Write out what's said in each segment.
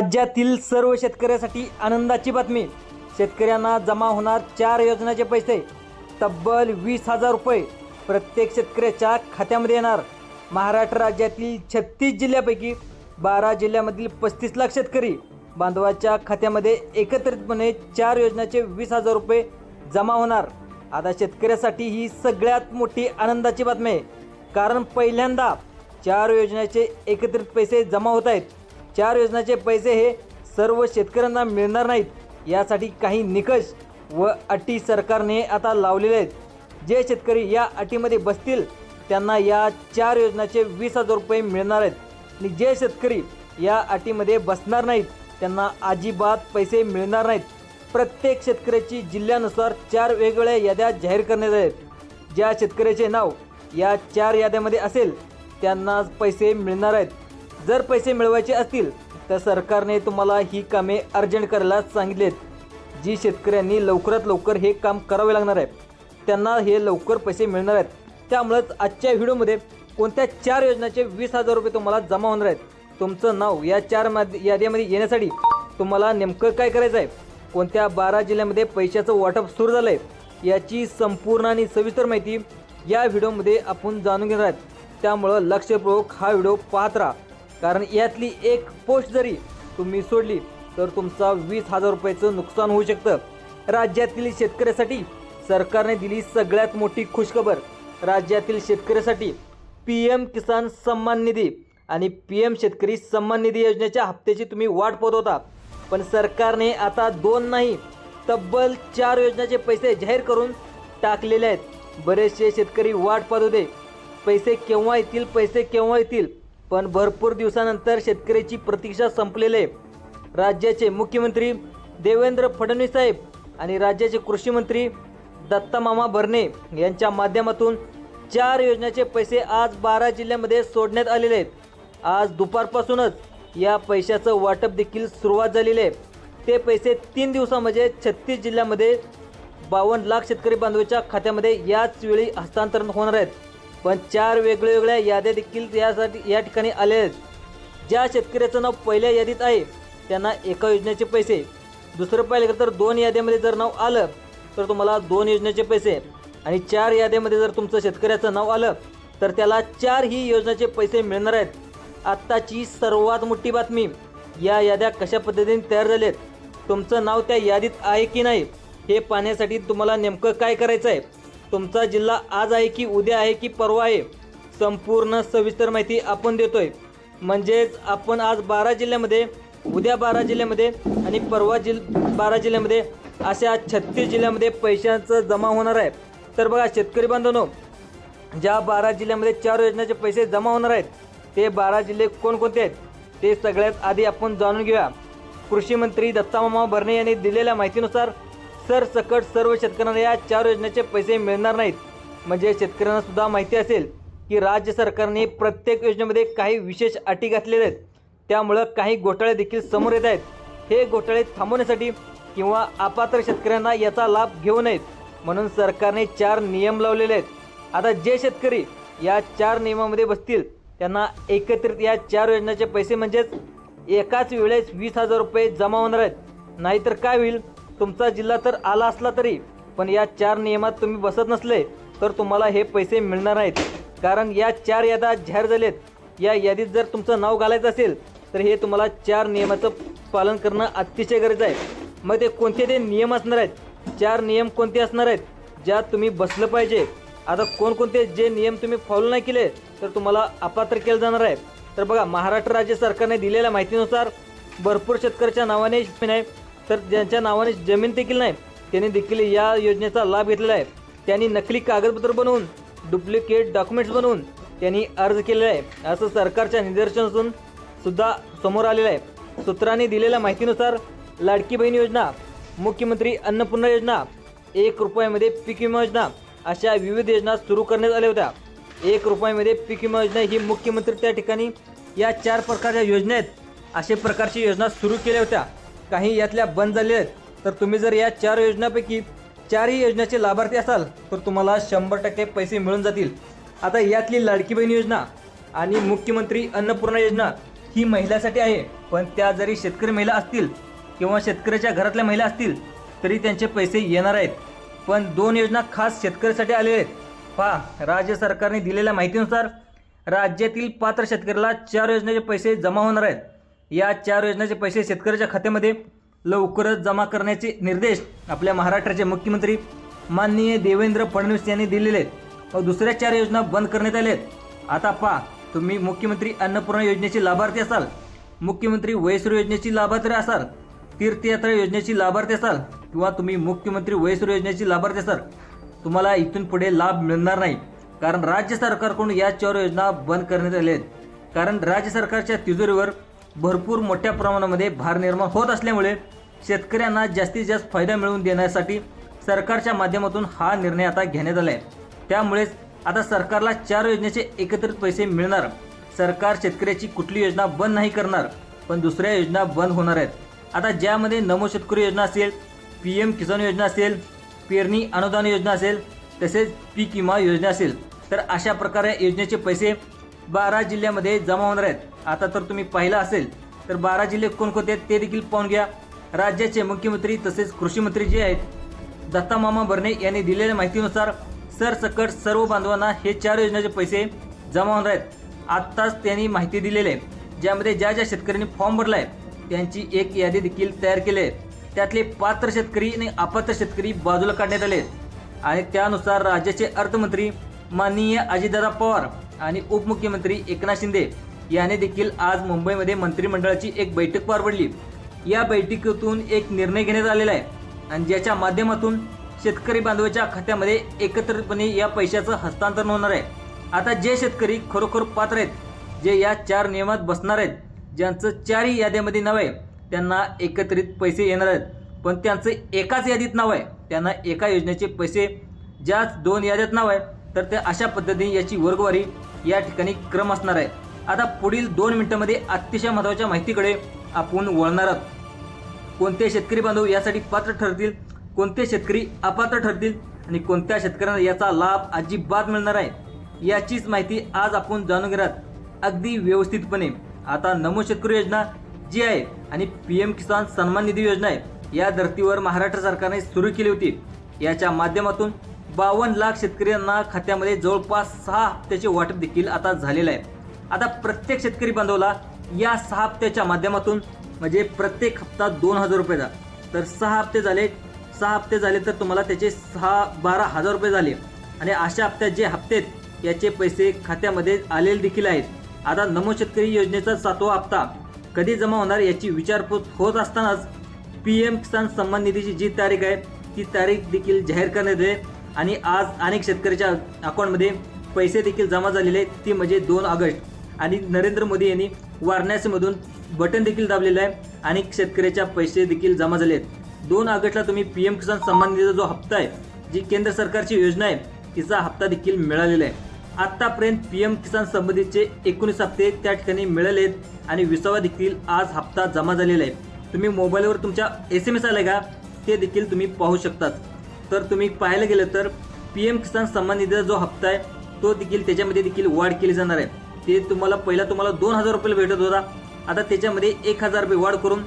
राज्यातील सर्व शेतकऱ्यासाठी आनंदाची बातमी. शेतकऱ्यांना जमा होणार चार योजनाचे पैसे. तब्बल वीस हजार रुपये प्रत्येक शेतकऱ्याच्या खात्यामध्ये येणार. महाराष्ट्र राज्यातील छत्तीस जिल्ह्यापैकी बारा जिल्ह्यामधील पस्तीस लाख शेतकरी बांधवाच्या खात्यामध्ये एकत्रितपणे चार योजनाचे वीस हजार रुपये जमा होणार. आता शेतकऱ्यासाठी ही सगळ्यात मोठी आनंदाची बातमी आहे. कारण पहिल्यांदा चार योजनेचे एकत्रित पैसे जमा होत आहेत. चार योजनाचे पैसे हे सर्व शेतकऱ्यांना मिळणार नाहीत. यासाठी काही निकष व अटी सरकारने आता लावलेले आहेत. जे शेतकरी या अटीमध्ये बसतील त्यांना या चार योजनाचे वीस हजार रुपये मिळणार आहेत. आणि जे शेतकरी या अटीमध्ये बसणार नाहीत त्यांना अजिबात पैसे मिळणार नाहीत. प्रत्येक शेतकऱ्याची जिल्ह्यानुसार चार वेगवेगळ्या याद्या जाहीर करण्यात आहेत. ज्या शेतकऱ्याचे नाव या चार याद्यामध्ये असेल त्यांना पैसे मिळणार आहेत. जर पैसे मिळवायचे असतील तर सरकारने तुम्हाला ही कामे अर्जंट करायला सांगितलेत. जी शेतकऱ्यांनी लवकरात लवकर हे काम करावे लागणार आहे त्यांना हे लवकर पैसे मिळणार आहेत. त्यामुळंच आजच्या व्हिडिओमध्ये कोणत्या चार योजनाचे वीस हजार रुपये तुम्हाला जमा होणार आहेत तुमचं नाव या चार यादीमध्ये याद्यामध्ये येण्यासाठी तुम्हाला नेमकं काय करायचं आहे? कोणत्या बारा जिल्ह्यामध्ये पैशाचं वाटप सुरू झालं आहे याची संपूर्ण आणि सविस्तर माहिती या व्हिडिओमध्ये आपण जाणून घेणार आहोत. त्यामुळं लक्षपूर्वक हा व्हिडिओ पाहत राहा. कारण यातली एक पोस्ट जरी तुम्ही सोडली तर तुमचा वीस हजार रुपयाचं नुकसान होऊ शकतं. राज्यातील शेतकऱ्यासाठी सरकारने दिली सगळ्यात मोठी खुशखबर. राज्यातील शेतकऱ्यासाठी पी एम किसान सन्मान निधी आणि पी एम शेतकरी सन्मान निधी योजनेच्या हप्त्याची तुम्ही वाट पाहत होता. पण सरकारने आता दोन नाही तब्बल चार योजनाचे पैसे जाहीर करून टाकलेले आहेत. बरेचसे शेतकरी वाट पाहत होते. पैसे केव्हा येतील पैसे केव्हा येतील? पण भरपूर दिवसानंतर शेतकऱ्याची प्रतीक्षा संपलेले. आहे राज्याचे मुख्यमंत्री देवेंद्र फडणवीस साहेब आणि राज्याचे कृषी मंत्री दत्तामामा भरणे यांच्या माध्यमातून चार योजनेचे पैसे आज बारा जिल्ह्यामध्ये सोडण्यात आलेले आहेत. आज दुपारपासूनच या पैशाचं वाटप देखील सुरुवात झालेली आहे. ते पैसे तीन दिवसामध्ये छत्तीस जिल्ह्यामध्ये बावन्न लाख शेतकरी बांधवाच्या खात्यामध्ये याच वेळी हस्तांतरण होणार आहेत. पण चार वेगवेगळ्या याद्या देखील यासाठी या ठिकाणी आल्या आहेत. ज्या शेतकऱ्याचं नाव पहिल्या यादीत आहे त्यांना एका योजनेचे पैसे. दुसरं पाहिलं गेलं तर दोन याद्यामध्ये जर नाव आलं तर तुम्हाला दोन योजनेचे पैसे. आणि चार याद्यामध्ये जर तुमचं शेतकऱ्याचं नाव आलं तर त्याला चार ही योजनेचे पैसे मिळणार आहेत. आत्ताची सर्वात मोठी बातमी या याद्या कशा पद्धतीने तयार झाल्या आहेत तुमचं नाव त्या यादीत आहे की नाही? हे पाहण्यासाठी तुम्हाला नेमकं काय करायचं आहे? तुमचा जिल्हा आज आहे की उद्या आहे की परवा आहे संपूर्ण सविस्तर माहिती आपण देतोय. म्हणजेच आपण आज बारा जिल्ह्यामध्ये उद्या बारा जिल्ह्यामध्ये आणि परवा जिल बारा जिल्ह्यामध्ये अशा छत्तीस जिल्ह्यामध्ये पैशांचं जमा होणार आहे. तर बघा शेतकरी बांधवांनो ज्या बारा जिल्ह्यामध्ये चार योजनेचे पैसे जमा होणार आहेत ते बारा जिल्हे कोणकोणते आहेत ते सगळ्यात आधी आपण जाणून घेऊया. कृषी मंत्री दत्तामामा भरणे यांनी दिलेल्या माहितीनुसार सरसकट सर्व शेतकऱ्यांना या चार योजनेचे पैसे मिळणार नाहीत. म्हणजे शेतकऱ्यांना सुद्धा माहिती असेल की राज्य सरकारने प्रत्येक योजनेमध्ये काही विशेष अटी घातलेल्या आहेत. त्यामुळं काही घोटाळे देखील समोर येत आहेत. हे घोटाळे थांबवण्यासाठी किंवा अपात्र शेतकऱ्यांना याचा लाभ घेऊ नयेत म्हणून सरकारने चार नियम लावलेले आहेत. आता जे शेतकरी या चार नियमामध्ये बसतील त्यांना एकत्रित या चार योजनेचे पैसे म्हणजेच एकाच वेळेस वीस हजार रुपये जमा होणार आहेत. नाहीतर काय होईल? तुमचा जिल्हा तर आला असला तरी पण या चार नियमात तुम्ही बसत नसले तर तुम्हाला हे पैसे मिळणार नाहीत. कारण या चार याद्या जाहीर झालेत. या यादीत जर तुमचं नाव घालायचं असेल तर हे तुम्हाला चार नियमाचं पालन करणं अतिशय गरज आहे. मग ते कोणते ते नियम असणार आहेत? चार नियम कोणते असणार आहेत? ज्यात तुम्ही बसलं पाहिजे. आता कोणकोणते जे नियम तुम्ही फॉलो नाही केले तर तुम्हाला अपात्र केलं जाणार आहे. तर बघा महाराष्ट्र राज्य सरकारने दिलेल्या माहितीनुसार भरपूर शेतकऱ्याच्या नावाने नाही तर ज्यांच्या नावाने जमीन देखील नाही त्यांनी देखील या योजनेचा लाभ घेतलेला आहे. त्यांनी नकली कागदपत्र बनवून डुप्लिकेट डॉक्युमेंट्स बनवून त्यांनी अर्ज केलेला आहे. असं सरकारच्या निदर्शनातून सुद्धा समोर आलेलं आहे. सूत्रांनी दिलेल्या माहितीनुसार लाडकी बहीण योजना मुख्यमंत्री अन्नपूर्णा योजना एक रुपयामध्ये पीक विमा योजना अशा विविध योजना सुरू करण्यात आल्या होत्या. एक रुपयामध्ये पीक विमा योजना ही मुख्यमंत्री त्या ठिकाणी या चार प्रकारच्या योजना आहेत. अशा प्रकारची योजना सुरू केल्या होत्या. काही यातल्या बंद झालेल्या आहेत. तर तुम्ही जर या चार योजनापैकी चारही योजनाचे लाभार्थी असाल तर तुम्हाला शंभर टक्के पैसे मिळून जातील. आता यातली लाडकी बहीण योजना आणि मुख्यमंत्री अन्नपूर्णा योजना ही महिलासाठी आहे. पण त्या जरी शेतकरी महिला असतील किंवा शेतकऱ्याच्या घरातल्या महिला असतील तरी त्यांचे पैसे येणार आहेत. पण दोन योजना खास शेतकऱ्यासाठी आलेल्या आहेत. पहा राज्य सरकारने दिलेल्या माहितीनुसार राज्यातील पात्र शेतकऱ्याला चार योजनेचे पैसे जमा होणार आहेत. या चार योजनेचे पैसे शेतकऱ्याच्या खात्यामध्ये लवकरच जमा करण्याचे निर्देश आपल्या महाराष्ट्राचे मुख्यमंत्री माननीय देवेंद्र फडणवीस यांनी दिलेले आहेत. व दुसऱ्या चार योजना बंद करण्यात आल्या आहेत. आता पहा तुम्ही मुख्यमंत्री अन्नपूर्णा योजनेचे लाभार्थी असाल मुख्यमंत्री वयसुर योजनेची लाभार्थी असाल तीर्थयात्रा योजनेची लाभार्थी असाल किंवा तुम्ही मुख्यमंत्री वयसुर योजनेची लाभार्थी असाल तुम्हाला इथून पुढे लाभ मिळणार नाही. कारण राज्य सरकारकडून या चार योजना बंद करण्यात आल्या आहेत. कारण राज्य सरकारच्या तिजोरीवर भरपूर मोठ्या प्रमाणामध्ये भार निर्माण होत असल्यामुळे शेतकऱ्यांना जास्तीत जास्त फायदा मिळवून देण्यासाठी सरकारच्या माध्यमातून हा निर्णय आता घेण्यात आला आहे त्यामुळेच आता सरकारला चार योजनेचे एकत्रित पैसे मिळणार. सरकार शेतकऱ्याची कुठली योजना बंद नाही करणार पण दुसऱ्या योजना बंद होणार आहेत. आता ज्यामध्ये नमो शेतकरी योजना असेल पी एम किसान योजना असेल पेरणी अनुदान योजना असेल तसेच पीक विमा योजना असेल तर अशा प्रकारे योजनेचे पैसे बारा जिल्ह्यामध्ये जमा होणार आहेत. आता तर तुम्ही पाहिलं असेल तर बारा जिल्हे कोणकोणते आहेत ते देखील पाहून घ्या. राज्याचे मुख्यमंत्री तसेच कृषी मंत्री जे आहेत दत्ता मामा भरणे यांनी दिलेल्या माहितीनुसार सरसकट सर्व बांधवांना हे चार योजनेचे पैसे जमा होणार आहेत. आत्ताच त्यांनी माहिती दिलेली आहे. ज्यामध्ये ज्या ज्या शेतकऱ्यांनी फॉर्म भरला आहे त्यांची एक यादी देखील तयार केली आहे. त्यातले पात्र शेतकरी आणि अपात्र शेतकरी बाजूला काढण्यात आले आहेत. आणि त्यानुसार राज्याचे अर्थमंत्री माननीय अजितदादा पवार आणि उपमुख्यमंत्री एकनाथ शिंदे याने देखील आज मुंबईमध्ये मंत्रिमंडळाची एक बैठक पार पडली या बैठकीतून एक निर्णय घेण्यात आलेला आहे आणि ज्याच्या माध्यमातून शेतकरी बांधवाच्या खात्यामध्ये एकत्रितपणे या पैशाचं हस्तांतरण होणार आहे. आता जे शेतकरी खरोखर पात्र आहेत जे या चार नियमात बसणार आहेत ज्यांचं चारही याद्यामध्ये नाव आहे त्यांना एकत्रित पैसे येणार आहेत. पण त्यांचं एकाच यादीत नाव आहे त्यांना एका योजनेचे पैसे ज्याच दोन याद्यात नाव आहे तर ते अशा पद्धतीने याची वर्गवारी या ठिकाणी क्रम असणार आहे. आता पुढील दोन मिनिटांमध्ये अतिशय महत्त्वाच्या माहितीकडे आपण वळणार आहोत. कोणते शेतकरी बांधव यासाठी पात्र ठरतील कोणते शेतकरी अपात्र ठरतील आणि कोणत्या शेतकऱ्यांना याचा लाभ अजिबात मिळणार आहे याचीच माहिती आज आपण जाणून घेणार अगदी व्यवस्थितपणे. आता नमो शेतकरी योजना जी आहे आणि पी एम किसान सन्मान निधी योजना आहे या धर्तीवर महाराष्ट्र सरकारने सुरू केली होती. याच्या माध्यमातून बावन्न लाख शेतकऱ्यांना खात्यामध्ये जवळपास सहा हप्त्याचे वाटप देखील आता झालेलं आहे. आता प्रत्येक शेतकरी बांधवला या सहा हप्त्याच्या माध्यमातून म्हणजे प्रत्येक हप्ता दोन हजार रुपयेचा. तर सहा हप्ते झाले. सहा हप्ते झाले तर तुम्हाला त्याचे सहा बारा हजार रुपये झाले. आणि अशा हप्त्यात जे हप्ते आहेत याचे पैसे खात्यामध्ये आलेले देखील आहेत. आता नमो शेतकरी योजनेचा सातवा हप्ता कधी जमा होणार याची विचारपूस होत असतानाच पी एम किसान सन्मान निधीची जी तारीख आहे ती तारीख देखील जाहीर करण्यात आहे आणि आज अनेक शेतकऱ्याच्या अकाउंटमध्ये पैसे देखील जमा झालेले आहेत. ती म्हणजे दोन ऑगस्ट. आणि नरेंद्र मोदी यांनी वाराणसीमधून बटन देखील दाबलेलं आहे अनेक शेतकऱ्याच्या पैसे देखील जमा झाले आहेत. दोन ऑगस्टला तुम्ही पी एम किसान सन्मान निधीचा जो हप्ता आहे जी केंद्र सरकारची योजना आहे तिचा हप्ता देखील मिळालेला आहे. आत्तापर्यंत पी एम किसान संबंधीचे एकोणीस हप्ते त्या ठिकाणी मिळाले आहेत आणि विसावा देखील आज हप्ता जमा झालेला आहे. तुम्ही मोबाईलवर तुमच्या एस एम एस आले का? ते देखील तुम्ही पाहू शकतात. तर तुम्ही पाहायला गेलं तर पी एम किसान सन्मान निधीचा जो हप्ता आहे तो देखील त्याच्यामध्ये देखील वाढ केली जाणार आहे. ते तुम्हाला पहिला तुम्हाला दोन हजार रुपये भेटत होता. आता त्याच्यामध्ये एक हजार रुपये वाढ करून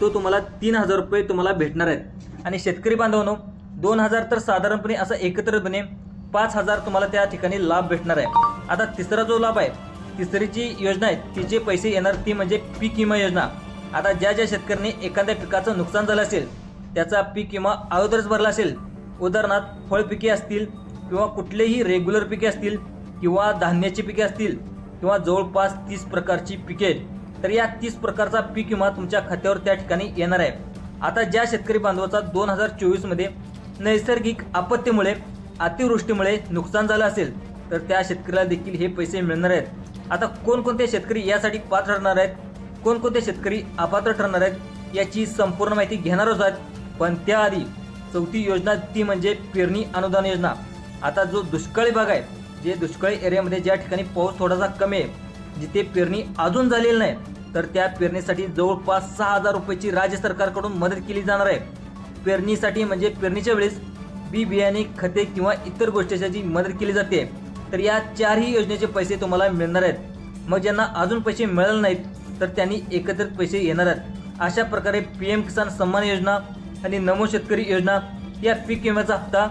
तो तुम्हाला तीन हजार रुपये तुम्हाला भेटणार आहेत. आणि शेतकरी बांधवांनो दोन हजार तर साधारणपणे असं एकत्रितपणे पाच हजार तुम्हाला त्या ठिकाणी लाभ भेटणार आहे. आता तिसरा जो लाभ आहे तिसरी जी योजना आहे तिचे पैसे येणार ती म्हणजे पीक विमा योजना. आता ज्या ज्या शेतकऱ्यांनी एखाद्या पिकाचं नुकसान झालं असेल त्याचा पीक विमा अगोदरच भरला असेल उदाहरणार्थ फळपिके असतील किंवा कुठलेही रेग्युलर पिके असतील किंवा धान्याची पिके असतील किंवा जवळपास तीस प्रकारची पिके आहेत तर या तीस प्रकारचा पीक विमा तुमच्या खात्यावर त्या ठिकाणी येणार आहे. आता ज्या शेतकरी बांधवाचा दोन हजार चोवीसमध्ये नैसर्गिक आपत्तीमुळे अतिवृष्टीमुळे नुकसान झालं असेल तर त्या शेतकऱ्याला देखील हे पैसे मिळणार आहेत. आता कोणकोणते शेतकरी यासाठी पात्र ठरणार आहेत? कोणकोणते शेतकरी अपात्र ठरणार आहेत? याची संपूर्ण माहिती घेणारच आहेत. पण त्याआधी चौथी योजना ती म्हणजे पेरणी अनुदान योजना. आता जो दुष्काळी भाग आहे जे दुष्काळी एरियामध्ये ज्या ठिकाणी पाऊस थोडासा कमी आहे जिथे पेरणी अजून झालेली नाही तर त्या पेरणीसाठी जवळपास सहा हजार रुपयाची राज्य सरकारकडून मदत केली जाणार आहे. पेरणीसाठी म्हणजे पेरणीच्या वेळेस बी बियाणे खते किंवा इतर गोष्टीची मदत केली जाते. तर या चारही योजनेचे पैसे तुम्हाला मिळणार आहेत. मग ज्यांना अजून पैसे मिळाले नाहीत तर त्यांनी एकत्रित पैसे येणार आहेत. अशा प्रकारे पी एम किसान सन्मान योजना आणि नमो शेतकरी योजना या पीक विम्याचा हप्ता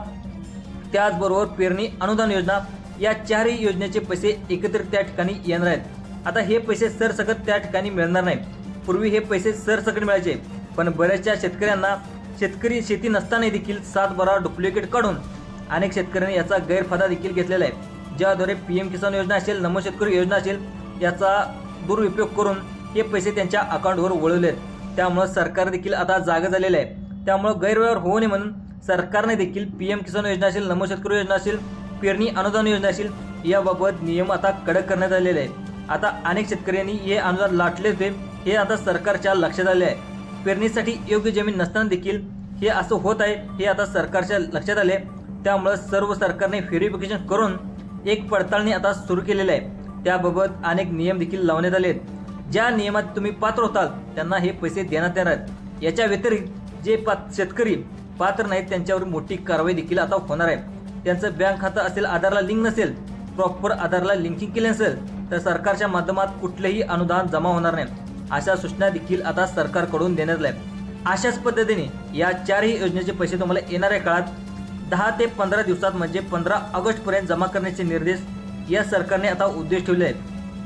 त्याचबरोबर पेरणी अनुदान योजना या चारही योजनेचे पैसे एकत्रित त्या ठिकाणी येणार आहेत. आता हे पैसे सरसकट त्या ठिकाणी मिळणार नाही पूर्वी हे पैसे सरसकट मिळायचे पण बऱ्याचशा शेतकऱ्यांना शेतकरी शेती नसताना देखील सात बारा डुप्लिकेट काढून अनेक शेतकऱ्यांनी याचा गैरफायदा देखील घेतलेला आहे. ज्याद्वारे पी एम किसान योजना असेल नमो शेतकरी योजना असेल याचा दुरुपयोग करून हे पैसे त्यांच्या अकाउंटवर वळवले आहेत. त्यामुळं सरकार देखील आता जागा झालेलं आहे. त्यामुळं गैरव्यवहार होऊ नये म्हणून सरकारने देखील पी एम किसान योजना असेल नमो शेतकरी योजना असेल पेरणी अनुदान योजना असेल याबाबत नियम आता कडक करण्यात आलेले आहे आता अनेक शेतकऱ्यांनी हे अनुदान लाटले होते हे आता सरकारच्या लक्षात आले आहे. पेरणीसाठी योग्य जमीन नसताना देखील हे असं होत आहे हे आता सरकारच्या लक्षात आले. त्यामुळं सर्व सरकारने व्हेरिफिकेशन करून एक पडताळणी आता सुरू केलेली आहे. त्याबाबत अनेक नियम देखील लावण्यात आले आहेत ज्या नियमात तुम्ही पात्र होताल त्यांना हे पैसे देण्यात येणार आहेत. याच्या व्यतिरिक्त जे पात शेतकरी पात्र नाहीत त्यांच्यावर मोठी कारवाई देखील आता होणार आहे. त्यांचं बँक खातं असेल आधारला लिंक नसेल प्रॉपर आधारला लिंकिंग केले नसेल तर सरकारच्या माध्यमात कुठलेही अनुदान जमा होणार नाही. अशा सूचना देखील आता सरकारकडून देण्यात आल्या. आहेत. अशाच पद्धतीने या चारही योजनेचे पैसे तुम्हाला येणाऱ्या काळात दहा ते पंधरा दिवसात म्हणजे पंधरा ऑगस्टपर्यंत जमा करण्याचे निर्देश या सरकारने आता उद्देश ठेवले आहेत.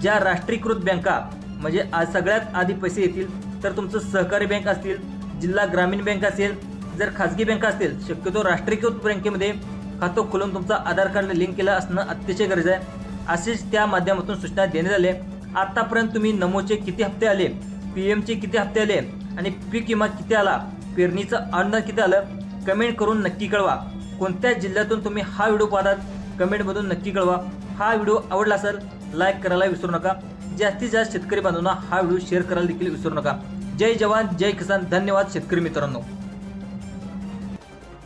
ज्या राष्ट्रीयकृत बँका म्हणजे आज सगळ्यात आधी पैसे येतील तर तुमचं सहकारी बँक असतील जिल्हा ग्रामीण बँक असेल जर खाजगी बँक असतील शक्यतो राष्ट्रीयकृत बँकेमध्ये खातं खोलून तुमचा आधार कार्ड लिंक केलं असणं अतिशय गरज आहे. असेच त्या माध्यमातून सूचना देण्यात आल्या आतापर्यंत तुम्ही नमोचे किती हप्ते आले पी एमचे किती हप्ते आले आणि पीक विमा किती आला पेरणीचं अनुदान किती आलं कमेंट करून नक्की कळवा. कोणत्या जिल्ह्यातून तुम्ही हा व्हिडिओ पाहतात कमेंटमधून नक्की कळवा. हा व्हिडिओ आवडला असेल लाईक करायला विसरू नका. जास्तीत जास्त शेतकरी बांधवांना हा व्हिडिओ शेअर करायला देखील विसरू नका. जय जवान जय किसान. धन्यवाद शेतकरी मित्रांनो.